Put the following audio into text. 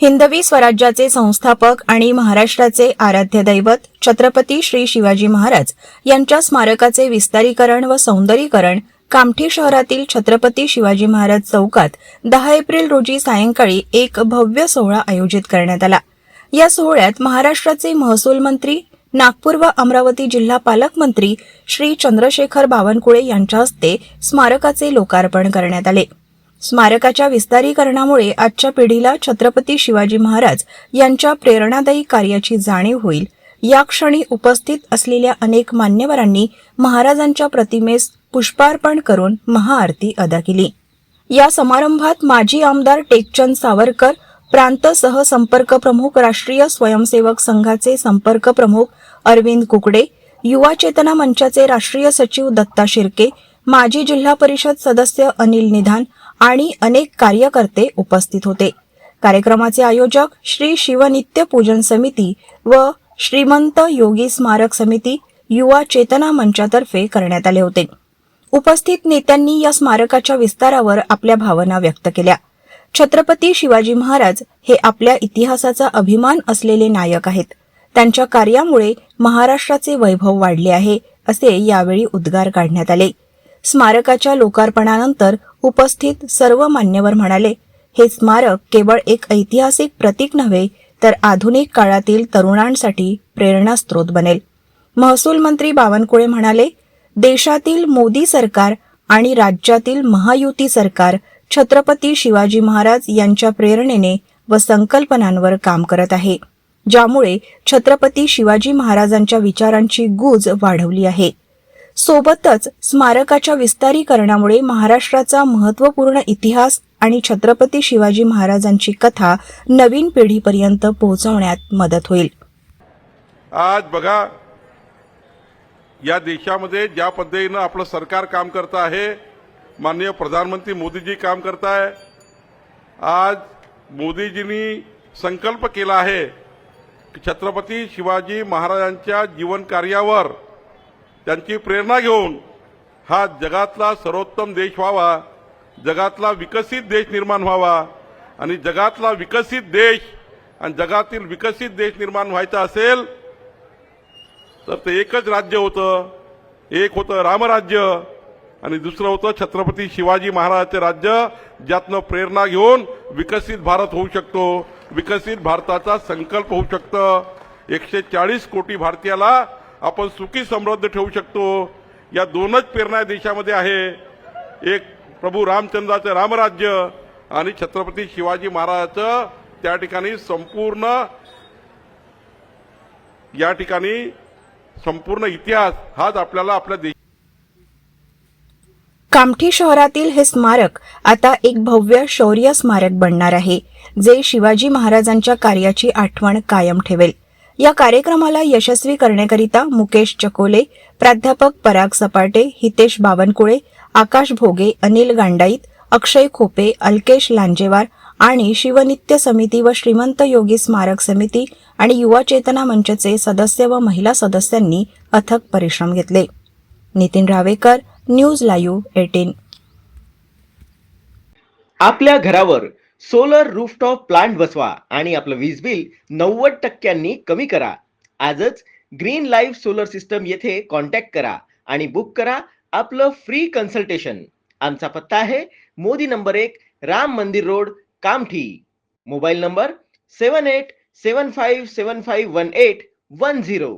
हिंदवी स्वराज्याचे संस्थापक आणि महाराष्ट्राचे आराध्य दैवत छत्रपती श्री शिवाजी महाराज यांच्या स्मारकाचे विस्तारीकरण व सौंदर्यीकरण कामठी शहरातील छत्रपती शिवाजी महाराज चौकात दहा एप्रिल रोजी सायंकाळी एक भव्य सोहळा आयोजित करण्यात आला. या सोहळ्यात महाराष्ट्राचे महसूल मंत्री नागपूर व अमरावती जिल्हा पालकमंत्री श्री चंद्रशेखर बावनकुळे यांच्या हस्ते स्मारकाचे लोकार्पण करण्यात आले. स्मारकाच्या विस्तारीकरणामुळे आजच्या पिढीला छत्रपती शिवाजी महाराज यांच्या प्रेरणादायी कार्याची जाणीव होईल. या क्षणी उपस्थित असलेल्या अनेक मान्यवरांनी महाराजांच्या प्रतिमेस पुष्पार्पण करून महाआरती अदा केली. या समारंभात माजी आमदार टेकचंद सावरकर प्रांत सहसंपर्क प्रमुख राष्ट्रीय स्वयंसेवक संघाचे संपर्क प्रमुख अरविंद कुकडे युवा चेतना मंचाचे राष्ट्रीय सचिव दत्ता शिर्के माजी जिल्हा परिषद सदस्य अनिल निधान आणि अनेक कार्यकर्ते उपस्थित होते. कार्यक्रमाचे आयोजक श्री शिवनित्य पूजन समिती व श्रीमंत योगी स्मारक समिती युवा चेतना मंचातर्फे करण्यात आले होते. उपस्थित नेत्यांनी या स्मारकाच्या विस्तारावर आपल्या भावना व्यक्त केल्या. छत्रपती शिवाजी महाराज हे आपल्या इतिहासाचा अभिमान असलेले नायक आहेत. त्यांच्या कार्यामुळे महाराष्ट्राचे वैभव वाढले आहे असे यावेळी उद्गार काढण्यात आले. स्मारकाच्या लोकार्पणानंतर उपस्थित सर्व मान्यवर म्हणाले हे स्मारक केवळ एक ऐतिहासिक प्रतीक नव्हे तर आधुनिक काळातील तरुणांसाठी प्रेरणास्त्रोत बनेल. महसूल मंत्री बावनकुळे म्हणाले देशातील मोदी सरकार आणि राज्यातील महायुती सरकार छत्रपती शिवाजी महाराज यांच्या प्रेरणेने व संकल्पनांवर काम करत आहे ज्यामुळे छत्रपती शिवाजी महाराजांच्या विचारांची गूज वाढवली आहे. सोबतच स्मारकाच्या विस्तारीकरणामुळे महाराष्ट्राचा महत्त्वपूर्ण इतिहास आणि छत्रपती शिवाजी महाराजांची कथा नवीन पिढीपर्यंत पोहोचवण्यात मदत होईल. आज बघा या देशामध्ये ज्या पद्धतीनं आपलं सरकार काम करतं आहे माननीय प्रधानमंत्री मोदीजी काम करत आहे आज मोदीजींनी संकल्प केला आहे की छत्रपती शिवाजी महाराजांच्या जीवन कार्यावर त्यांची प्रेरणा घेऊन हा जगातला सर्वोत्तम देश व्हावा जगातला विकसित देश निर्माण व्हावा आणि जगातला विकसित देश आणि जगातील विकसित देश निर्माण व्हायचा असेल तर ते एकच राज्य होतं. एक होतं रामराज्य आणि दुसरं होतं छत्रपती शिवाजी महाराजांचे राज्य ज्यातनं प्रेरणा घेऊन विकसित भारत होऊ शकतो. विकसित भारताचा संकल्प होऊ शकतं. एकशे चाळीस कोटी भारतीयाला आपण सुखी समृद्ध ठेवू शकतो. या दोनच प्रेरणा देशामध्ये आहे. एक प्रभू रामचंद्राचं रामराज्य आणि छत्रपती शिवाजी महाराजाचं त्या ठिकाणी संपूर्ण या ठिकाणी संपूर्ण इतिहास हाच आपल्याला आपल्या देश कामठी शहरातील हे स्मारक आता एक भव्य शौर्य स्मारक बनणार आहे जे शिवाजी महाराजांच्या कार्याची आठवण कायम ठेवेल. या कार्यक्रमाला यशस्वी करण्याकरिता मुकेश चकोले प्राध्यापक पराग सपाटे हितेश बावनकुळे आकाश भोगे अनिल गांडाईत अक्षय खोपे अल्केश लांजेवार आणि शिवनित्य समिती व श्रीमंत योगी स्मारक समिती आणि युवा चेतना मंचचे सदस्य व महिला सदस्यांनी अथक परिश्रम घेतले. Nitin Ravekar news live eighteen. आपल्या घरावर सोलर रूफटॉप प्लांट बसवा आणि आपलं वीज बिल नव्वद टक्क्यांनी कमी करा. आजच ग्रीन लाईफ सोलर सिस्टम येथे कॉन्टॅक्ट करा आणि बुक करा आपलं फ्री कन्सल्टेशन आमचा पत्ता आहे मोदी नंबर एक Ram Mandir road Kamthi. Mobile number seven eight seven five seven five one eight one zero